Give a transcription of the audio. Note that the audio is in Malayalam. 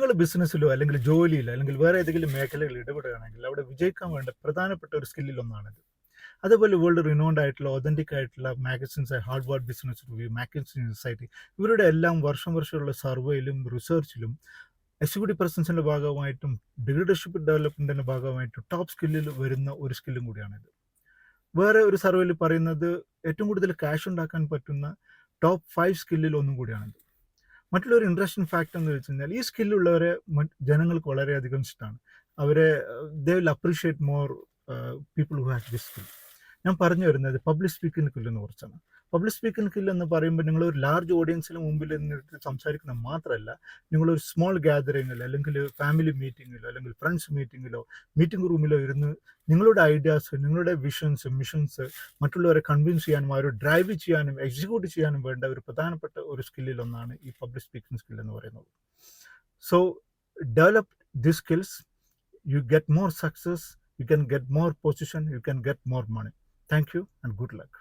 നിങ്ങൾ ബിസിനസ്സിലോ അല്ലെങ്കിൽ ജോലിയിലോ അല്ലെങ്കിൽ വേറെ ഏതെങ്കിലും മേഖലകളിൽ ഇടപെടുകയാണെങ്കിൽ അവിടെ വിജയിക്കാൻ വേണ്ട പ്രധാനപ്പെട്ട ഒരു സ്കില്ലിൽ ഒന്നാണിത് അതേപോലെ വേൾഡ് റിനോൺഡ് ആയിട്ടുള്ള ഒതന്റിക് ആയിട്ടുള്ള magazines hard Harvard business review magazine society ഇവരുടെ എല്ലാം വർഷം വർഷമുള്ള സർവേയിലും റിസർച്ചിലും എക്സിക്യൂട്ടീവ് പ്രസൻസിന്റെ ഭാഗമായിട്ടും ലീഡർഷിപ്പ് ഡെവലപ്മെന്റിന്റെ ഭാഗമായിട്ടും ടോപ്പ് സ്കില്ലിൽ വരുന്ന ഒരു സ്കില്ലും കൂടിയാണിത്. വേറെ ഒരു സർവേയിൽ പറയുന്നത് ഏറ്റവും കൂടുതൽ ക്യാഷ് ഉണ്ടാക്കാൻ പറ്റുന്ന ടോപ്പ് ഫൈവ് സ്കില്ലിൽ ഒന്നും കൂടിയാണിത്. മറ്റുള്ള ഒരു ഇൻട്രസ്റ്റിംഗ് ഫാക്ട് എന്ന് വെച്ച് കഴിഞ്ഞാൽ ഈ സ്കില്ലുള്ളവരെ ജനങ്ങൾക്ക് വളരെയധികം ഇഷ്ടമാണ് അവരെ they will appreciate more people who have this skill ഞാൻ പറഞ്ഞു വരുന്നത് പബ്ലിക് സ്പീക്കിംഗ് സ്കില്ലിനെ കുറിച്ചാണ്. പബ്ലിക് സ്പീക്കിംഗ് കില്ല് എന്ന് പറയുമ്പോൾ നിങ്ങൾ ഒരു ലാർജ് ഓഡിയൻസിന് മുമ്പിൽ നിന്നിട്ട് സംസാരിക്കുന്നത് മാത്രമല്ല നിങ്ങളൊരു സ്മോൾ ഗ്യാതറിങ്ങിലോ അല്ലെങ്കിൽ ഫാമിലി മീറ്റിങ്ങിലോ അല്ലെങ്കിൽ ഫ്രണ്ട്സ് മീറ്റിങ്ങിലോ മീറ്റിംഗ് റൂമിലോ ഇരുന്ന് നിങ്ങളുടെ ഐഡിയാസ് നിങ്ങളുടെ വിഷൻസ് മിഷൻസ് മറ്റുള്ളവരെ കൺവിൻസ് ചെയ്യാനും അവരെ ഡ്രൈവ് ചെയ്യാനും എക്സിക്യൂട്ട് ചെയ്യാനും വേണ്ട ഒരു പ്രധാനപ്പെട്ട ഒരു സ്കില്ലിലൊന്നാണ് ഈ പബ്ലിക് സ്പീക്കിംഗ് സ്കിൽ എന്ന് പറയുന്നത്. So develop the skills you get more success you can get more position you can get more money. Thank you and good luck.